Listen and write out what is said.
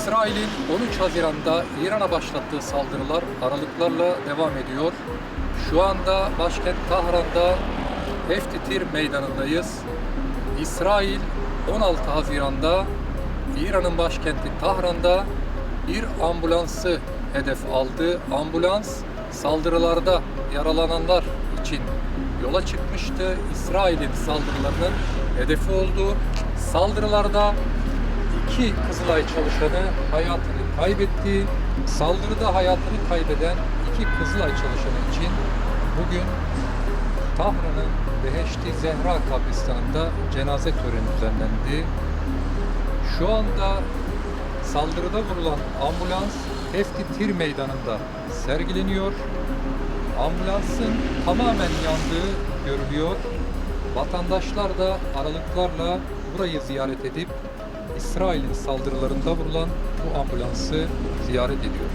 İsrail'in 13 Haziran'da İran'a başlattığı saldırılar aralıklarla devam ediyor. Şu anda başkent Tahran'da Heftitir meydanındayız. İsrail 16 Haziran'da İran'ın başkenti Tahran'da bir ambulansı hedef aldı. Ambulans saldırılarda yaralananlar için yola çıkmıştı. İsrail'in saldırılarının hedefi oldu. Saldırılarda iki Kızılay çalışanı hayatını kaybetti. Saldırıda hayatını kaybeden iki Kızılay çalışanı için bugün Tahran'ın Beheşti Zehra kabristanında cenaze töreni düzenlendi. Şu anda saldırıda vurulan ambulans Hefti Tir Meydanı'nda sergileniyor. Ambulansın tamamen yandığı görülüyor. Vatandaşlar da aralıklarla burayı ziyaret edip İsrail'in saldırılarında vurulan bu ambulansı ziyaret ediyor.